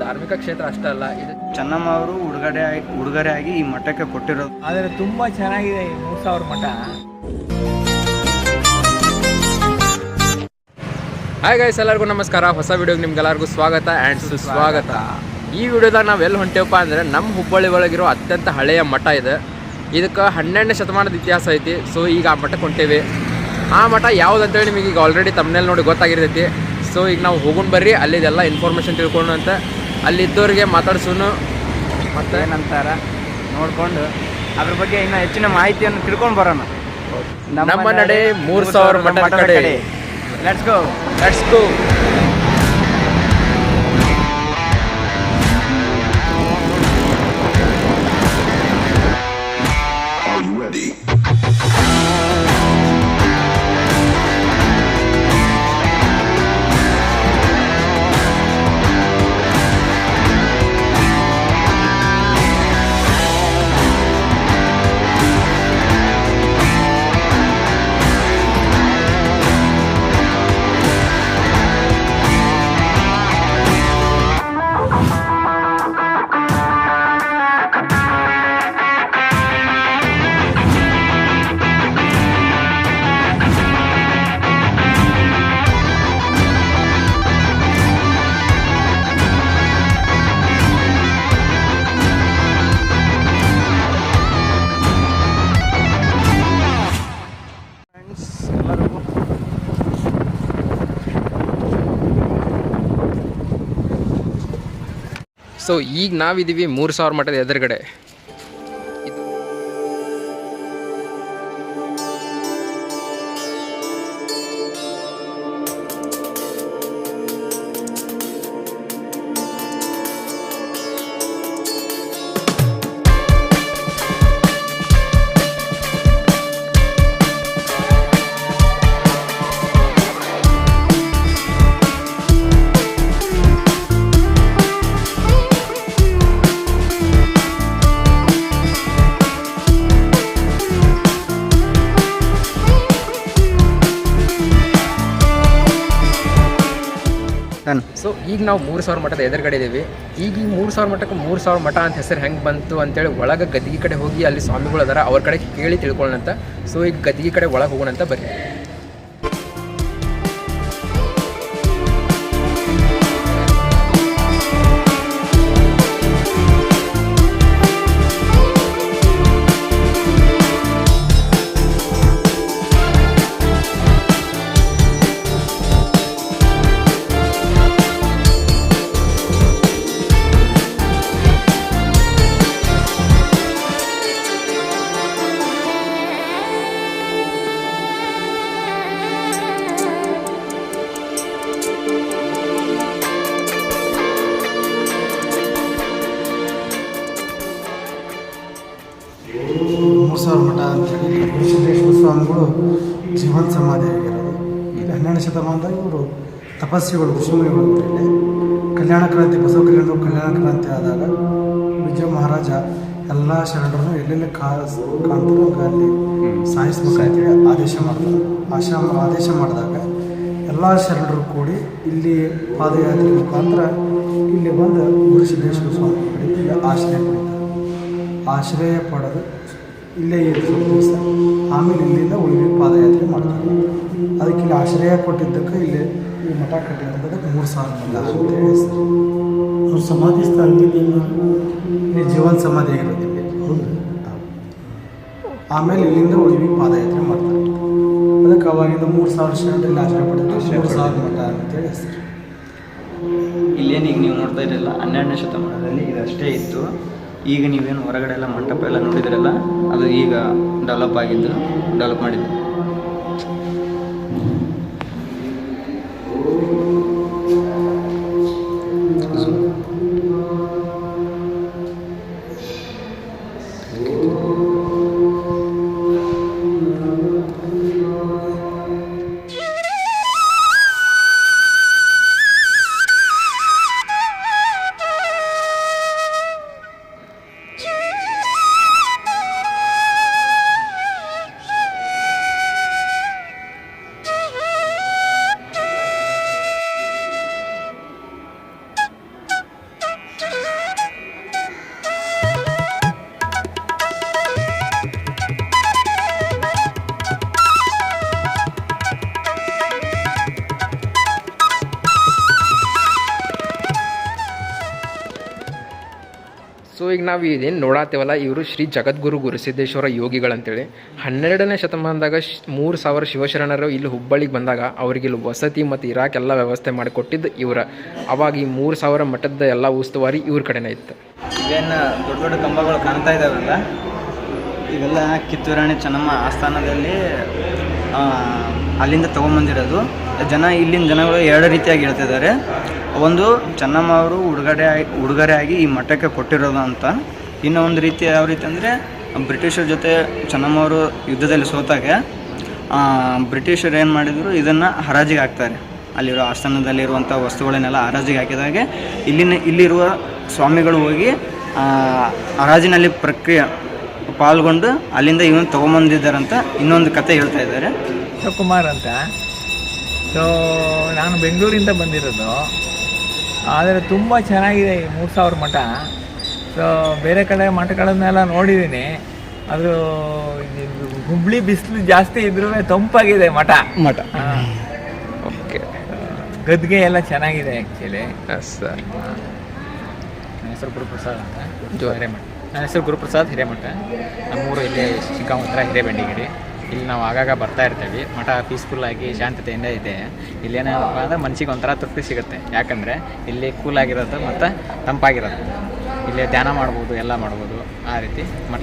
ಧಾರ್ಮಿಕ ಕ್ಷೇತ್ರ ಅಷ್ಟೇ ಅಲ್ಲ ಇದು ಚೆನ್ನಮ್ಮ ಅವರು ಉಡುಗೊರೆ ಆಗಿ ಉಡುಗೊರೆ ಆಗಿ ಈ ಮಠಕ್ಕೆ ಕೊಟ್ಟಿರೋದು. ಆದರೆ ತುಂಬ ಚೆನ್ನಾಗಿದೆ ಈ ಮೂರು ಸಾವಿರ ಮಠ. ಹಾಯ್ ಗೈಸ್ ಎಲ್ಲರಿಗೂ ನಮಸ್ಕಾರ. ಹೊಸ ವಿಡಿಯೋಗೆ ನಿಮ್ಗೆಲ್ಲರಿಗೂ ಸ್ವಾಗತ ಆ್ಯಂಡ್ ಸುಸ್ವಾಗತ. ಈ ವಿಡಿಯೋದಾಗ ನಾವು ಎಲ್ಲಿ ಹೊಂಟೇವಪ್ಪ ಅಂದರೆ ನಮ್ಮ ಹುಬ್ಬಳ್ಳಿ ಒಳಗಿರೋ ಅತ್ಯಂತ ಹಳೆಯ ಮಠ ಇದೆ. ಇದಕ್ಕೆ ಹನ್ನೆರಡನೇ ಶತಮಾನದ ಇತಿಹಾಸ ಐತಿ. ಸೊ ಈಗ ಆ ಮಠಕ್ಕೆ ಹೊಂಟೇವಿ. ಆ ಮಠ ಯಾವುದಂತೇಳಿ ನಿಮಗೆ ಈಗ ಆಲ್ರೆಡಿ ತಮ್ಮನೇಲಿ ನೋಡಿ ಗೊತ್ತಾಗಿರ್ತೈತಿ. ಸೊ ಈಗ ನಾವು ಹೋಗೋಣ ಬರ್ರಿ ಅಲ್ಲಿದೆಲ್ಲ ಇನ್ಫಾರ್ಮೇಷನ್ ತಿಳ್ಕೊಂಡು ಅಂತ. ಅಲ್ಲಿದ್ದವ್ರಿಗೆ ಮಾತಾಡ್ಸೋನು. ಮತ್ತೆ? ಏನಂತಾರ? ನೋಡ್ಕೊಂಡು. ಅದ್ರ ಬಗ್ಗೆ ಇನ್ನೂ ಹೆಚ್ಚಿನ ಮಾಹಿತಿಯನ್ನು ತಿಳ್ಕೊಂಡು ಬರೋಣ. ನಮ್ಮ ನಡೆ ಮೂರು ಸಾವಿರ ಮಠ ಕಡೆ. Let's go let's go so ಈಗ ನಾವಿದ್ದೀವಿ ಮೂರು ಸಾವಿರ ಮಠದ ಎದುರುಗಡೆ. ಡನ್ ಸೊ ಈಗ ನಾವು ಮೂರು ಸಾವಿರ ಮಠದ ಎದುರುಗಡೆ ಇದ್ದೀವಿ ಈಗ ಈ ಮೂರು ಸಾವಿರ ಮಠಕ್ಕೆ ಮೂರು ಸಾವಿರ ಮಠ ಅಂತ ಹೆಸರು ಹೆಂಗೆ ಬಂತು ಅಂತೇಳಿ ಒಳಗೆ ಗದ್ದಿಗೆ ಕಡೆ ಹೋಗಿ ಅಲ್ಲಿ ಸ್ವಾಮಿಗಳು ಅದಾರ ಅವ್ರ ಕಡೆ ಕೇಳಿ ತಿಳ್ಕೊಳ್ಳೋಣ ಅಂತ ಸೊ ಈಗ ಗದ್ದಿಗೆ ಕಡೆ ಒಳಗೆ ಹೋಗೋಣ ಅಂತ ಬರ್ರಿ ಜೀವನ ಸಮಾಧಿ ಆಗಿರೋದು. ಇಲ್ಲಿ ಹನ್ನೆರಡು ಶತಮಾನದಾಗ ಇವರು ತಪಸ್ವಿಗಳು ಋಷಿಮುನಿಗಳು ಇಲ್ಲಿ ಕಲ್ಯಾಣ ಕ್ರಾಂತಿ ಬಸವ ಕಲ್ಯಾಣ ಕಲ್ಯಾಣ ಕ್ರಾಂತಿ ಆದಾಗ ವಿಜಯ ಮಹಾರಾಜ ಎಲ್ಲ ಶರಣರನ್ನು ಎಲ್ಲೆಲ್ಲಿ ಕಾ, ಕಾಣ್ತಾರೆ ಅಲ್ಲಿ ಸಾಯಿಸ್ಬೇಕಂತೇಳಿ ಆದೇಶ ಮಾಡ್ತಾರೆ ಆಶ್ರಮ ಆದೇಶ ಮಾಡಿದಾಗ ಎಲ್ಲ ಶರಣರು ಕೂಡಿ ಇಲ್ಲಿ ಪಾದಯಾತ್ರೆ ಮುಖಾಂತರ ಇಲ್ಲಿ ಬಂದು ಗುರುಸಿದ್ದೇಶ್ವರ ಸ್ವಾಮಿ ಇಲ್ಲಿ ಆಶ್ರಯ ಪಡಿತಾರೆ ಆಶ್ರಯ ಪಡೆದು ಇಲ್ಲೇ ಇದ್ರು ದಿವಸ ಆಮೇಲೆ ಇಲ್ಲಿಂದ ಉಳಿವಿ ಪಾದಯಾತ್ರೆ ಮಾಡ್ತೀವಿ. ಅದಕ್ಕೆ ಇಲ್ಲಿ ಆಶ್ರಯ ಕೊಟ್ಟಿದ್ದಕ್ಕೆ ಇಲ್ಲಿ ಈ ಮಠ ಕಟ್ಟಿರೋದಕ್ಕೆ ಮೂರು ಸಾವಿರ ಮಠ ಅಂತೇಳಿ ಹೆಸರು ಅವ್ರ ಸಮಾಧಿ ಸ್ಥಾನ ಇಲ್ಲಿ ಜೀವನ ಸಮಾಧಿ ಆಗಿರೋದು ಇಲ್ಲಿ. ಆಮೇಲೆ ಇಲ್ಲಿಂದ ಉಳಿವಿ ಪಾದಯಾತ್ರೆ ಮಾಡ್ತಾರೆ. ಅದಕ್ಕೆ ಅವಾಗಿಂದ ಮೂರು ಸಾವಿರ ಶರಣರಲ್ಲಿ ಆಶ್ರಯ ಪಡೆದು ಮೂರು ಸಾವಿರ ಮಠ ಅಂತೇಳಿ ಹೆಸರು. ಇಲ್ಲೇನು ಈಗ ನೀವು ನೋಡ್ತಾ ಇರಲಿಲ್ಲ ಹನ್ನೆರಡನೇ ಶತಮಾನದಲ್ಲಿ ಇದಷ್ಟೇ ಇತ್ತು. ಈಗ ನೀವೇನು ಹೊರಗಡೆ ಎಲ್ಲ ಮಂಟಪ ಎಲ್ಲ ನೋಡಿದಿರಲ್ಲ ಅದು ಈಗ ಡೆವಲಪ್ ಆಗಿದ್ದು ಡೆವಲಪ್ ಮಾಡಿದ್ದು? ಸೊ ಈಗ ನಾವು ಇದೇನು ನೋಡಾತೇವಲ್ಲ, ಇವರು ಶ್ರೀ ಜಗದ್ಗುರು ಗುರುಸಿದ್ದೇಶ್ವರ ಯೋಗಿಗಳಂತೇಳಿ, ಹನ್ನೆರಡನೇ ಶತಮಾನದಾಗ ಶ್ ಮೂರು ಸಾವಿರ ಶಿವಶರಣರು ಇಲ್ಲಿ ಹುಬ್ಬಳ್ಳಿಗೆ ಬಂದಾಗ ಅವ್ರಿಗೆ ಇಲ್ಲಿ ವಸತಿ ಮತ್ತು ಇರಾಕೆಲ್ಲ ವ್ಯವಸ್ಥೆ ಮಾಡಿಕೊಟ್ಟಿದ್ದು ಇವರ. ಅವಾಗ ಈ ಮೂರು ಸಾವಿರ ಮಠದ ಎಲ್ಲ ಉಸ್ತುವಾರಿ ಇವ್ರ ಕಡೆನೇ ಇತ್ತು. ಇವೇನು ದೊಡ್ಡ ದೊಡ್ಡ ಕಂಬಗಳು ಕಾಣ್ತಾ ಇದ್ದಾವಲ್ಲ ಇವೆಲ್ಲ ಕಿತ್ತೂರಾಣಿ ಚೆನ್ನಮ್ಮ ಆಸ್ಥಾನದಲ್ಲಿ ಅಲ್ಲಿಂದ ತೊಗೊಂಬಂದಿರೋದು. ಜನ ಇಲ್ಲಿನ ಜನಗಳು ಎರಡು ರೀತಿಯಾಗಿ ಹೇಳ್ತಿದ್ದಾರೆ. ಒಂದು ಚೆನ್ನಮ್ಮ ಅವರು ಉಡುಗೊರೆ ಆಗಿ ಉಡುಗೊರೆ ಆಗಿ ಈ ಮಠಕ್ಕೆ ಕೊಟ್ಟಿರೋದು ಅಂತ. ಇನ್ನು ಒಂದು ರೀತಿ ಯಾವ ರೀತಿ ಅಂದರೆ, ಬ್ರಿಟಿಷರ ಜೊತೆ ಚೆನ್ನಮ್ಮ ಅವರು ಯುದ್ಧದಲ್ಲಿ ಸೋತಾಗ ಬ್ರಿಟಿಷರು ಏನು ಮಾಡಿದರು, ಇದನ್ನು ಹರಾಜಿಗೆ ಹಾಕ್ತಾರೆ. ಅಲ್ಲಿರೋ ಆಸ್ಥಾನದಲ್ಲಿರುವಂಥ ವಸ್ತುಗಳನ್ನೆಲ್ಲ ಹರಾಜಿಗೆ ಹಾಕಿದಾಗೆ ಇಲ್ಲಿನ ಇಲ್ಲಿರುವ ಸ್ವಾಮಿಗಳು ಹೋಗಿ ಹರಾಜಿನಲ್ಲಿ ಪ್ರಕ್ರಿಯೆ ಪಾಲ್ಗೊಂಡು ಅಲ್ಲಿಂದ ಇವನು ತೊಗೊಂಬಂದಿದ್ದಾರಂತ ಇನ್ನೊಂದು ಕತೆ ಹೇಳ್ತಾ ಇದ್ದಾರೆ. ಶಿವಕುಮಾರ್ ಅಂತ. ಸೊ ನಾನು ಬೆಂಗಳೂರಿಂದ ಬಂದಿರೋದು. ಆದರೆ ತುಂಬ ಚೆನ್ನಾಗಿದೆ ಈ ಮೂರು ಸಾವಿರ ಮಠ. ಸೊ ಬೇರೆ ಕಡೆ ಮಠಗಳನ್ನೆಲ್ಲ ನೋಡಿದ್ದೀನಿ. ಅದು ಇದು ಹುಬ್ಳಿ ಬಿಸಿಲು ಜಾಸ್ತಿ ಇದ್ರೂ ತಂಪಾಗಿದೆ ಮಠ. ಮಠ. ಹಾ. ಓಕೆ ಗದ್ಗೆ ಎಲ್ಲ ಚೆನ್ನಾಗಿದೆ ಆ್ಯಕ್ಚುಲಿ ಸರ್ ನನ್ನ ಹೆಸರು ಗುರುಪ್ರಸಾದ್ ಅಂತ. ಜೋ. ಹಿರೇಮಠ. ನನ್ನ ಹೆಸರು ಗುರುಪ್ರಸಾದ್ ಹಿರೇಮಠ. ನಮ್ಮೂರು ಇಲ್ಲೇ ಚಿಕ್ಕಮಂತ್ರ ಹಿರೇಬೆಂಡಿಗಿರಿ. ಇಲ್ಲಿ ನಾವು ಆಗಾಗ ಬರ್ತಾ ಇರ್ತೀವಿ. ಮಠ ಪೀಸ್ಫುಲ್ ಆಗಿ ಶಾಂತತೆಯಿಂದ ಇದೆ. ಇಲ್ಲೇನಪ್ಪ ಅಂದ್ರೆ ಮನ್ಸಿಗೆ ಒಂಥರ ತೃಪ್ತಿ ಸಿಗುತ್ತೆ. ಯಾಕಂದರೆ ಇಲ್ಲಿ ಕೂಲ್ ಆಗಿರೋದು ಮತ್ತು ತಂಪಾಗಿರೋದು. ಇಲ್ಲಿ ಧ್ಯಾನ ಮಾಡ್ಬೋದು, ಎಲ್ಲ ಮಾಡ್ಬೋದು. ಆ ರೀತಿ ಮಠ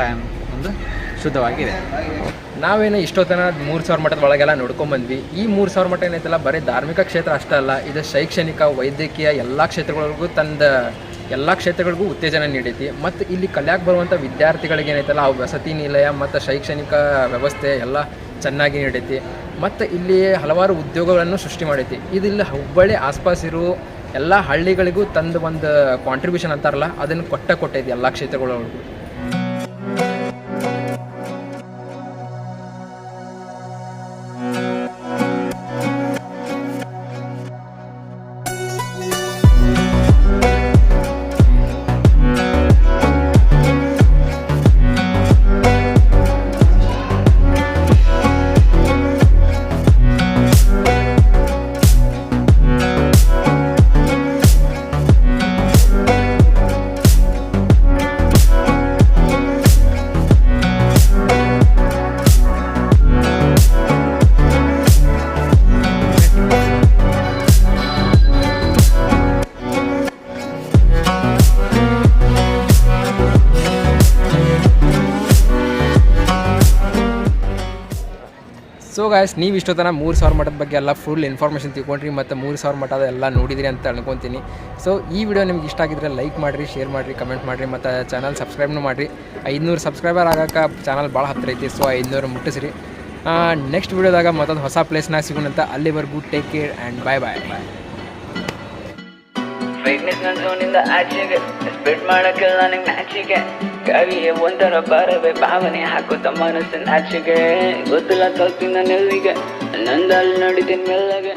ಒಂದು ಶುದ್ಧವಾಗಿದೆ. ನಾವೇನು ಇಷ್ಟೊತ್ತನ ಮೂರು ಸಾವಿರ ಮಠದ ಒಳಗೆಲ್ಲ ನೋಡ್ಕೊಂಬಂದ್ವಿ. ಈ ಮೂರು ಸಾವಿರ ಮಠ ಏನೈತಲ್ಲ ಬರೀ ಧಾರ್ಮಿಕ ಕ್ಷೇತ್ರ ಅಷ್ಟೇ ಅಲ್ಲ, ಇದು ಶೈಕ್ಷಣಿಕ, ವೈದ್ಯಕೀಯ ಎಲ್ಲ ಕ್ಷೇತ್ರಗಳಿಗೂ ತಂದ ಎಲ್ಲ ಕ್ಷೇತ್ರಗಳಿಗೂ ಉತ್ತೇಜನ ನೀಡೈತಿ. ಮತ್ತು ಇಲ್ಲಿ ಕಲ್ಯಾಕ್ ಬರುವಂಥ ವಿದ್ಯಾರ್ಥಿಗಳಿಗೆ ಏನೈತಲ್ಲ ಅವು ವಸತಿ ನಿಲಯ ಮತ್ತು ಶೈಕ್ಷಣಿಕ ವ್ಯವಸ್ಥೆ ಎಲ್ಲ ಚೆನ್ನಾಗಿ ನೀಡೈತಿ. ಮತ್ತು ಇಲ್ಲಿ ಹಲವಾರು ಉದ್ಯೋಗಗಳನ್ನು ಸೃಷ್ಟಿ ಮಾಡೈತಿ. ಇದು ಇಲ್ಲಿ ಹುಬ್ಬಳ್ಳಿ ಆಸ್ಪಾಸ್ ಇರೋ ಎಲ್ಲ ಹಳ್ಳಿಗಳಿಗೂ ತಂದು ಒಂದು ಕಾಂಟ್ರಿಬ್ಯೂಷನ್ ಅಂತಾರಲ್ಲ, ಅದನ್ನು ಕೊಟ್ಟ ಕೊಟ್ಟೈತಿ ಎಲ್ಲ ಕ್ಷೇತ್ರಗಳೊಳಗೂ. ಗಾಯ್ಸ್ ನೀವು ಇಷ್ಟೊತ್ತನ ಮೂರು ಸಾವಿರ ಮಠದ ಬಗ್ಗೆ ಎಲ್ಲ ಫುಲ್ ಇನ್ಫಾರ್ಮೇಷನ್ ತಿಳ್ಕೊಂಡ್ರಿ ಮತ್ತು ಮೂರು ಸಾವಿರ ಮಠದ ಎಲ್ಲ ನೋಡಿದ್ರಿ ಅಂತ ಅನ್ಕೊತೀನಿ. ಸೊ ಈ ವಿಡಿಯೋ ನಿಮ್ಗೆ ಇಷ್ಟ ಆಗಿದ್ರೆ ಲೈಕ್ ಮಾಡಿರಿ ಶೇರ್ ಮಾಡಿರಿ ಕಮೆಂಟ್ ಮಾಡಿರಿ, ಮತ್ತು ಚಾನಲ್ ಸಬ್ಸ್ಕ್ರೈಬ್ನು ಮಾಡಿರಿ. ಐದುನೂರು ಸಬ್ಸ್ಕ್ರೈಬರ್ ಆಗಕ್ಕೆ ಚಾನಲ್ ಭಾಳ ಹತ್ತಿರ ಐತಿ ಸೊ ಐದುನೂರು ಮುಟ್ಟಿಸ್ರಿ. ನೆಕ್ಸ್ಟ್ ವಿಡಿಯೋದಾಗ ಮತ್ತೊಂದು ಹೊಸ ಪ್ಲೇಸ್ನಾಗ ಸಿಗೋಣಂತ ಅಲ್ಲಿವರೆಗೂ take care and bye bye fitness ಝೋನಿಂದ ಆಚೆಗೆ ಮಾಡೋಕ್ಕೆ ನನಗೆ ನಾಚಿಕೆ ಕವಿಯೇ ಒಂಥರ ಬಾವನೆ ಭಾವನೆ ಹಾಕುತ್ತ ಮನಸ್ಸಿನ ಆಚೆಗೆ ಗೊತ್ತಿಲ್ಲ ತಲ್ಪಿನ ನೆಲ್ಲಿಗೆ ನಂದಲ್ಲಿ ನಡಿತೀನಿ ಮೆಲ್ಲಗೆ.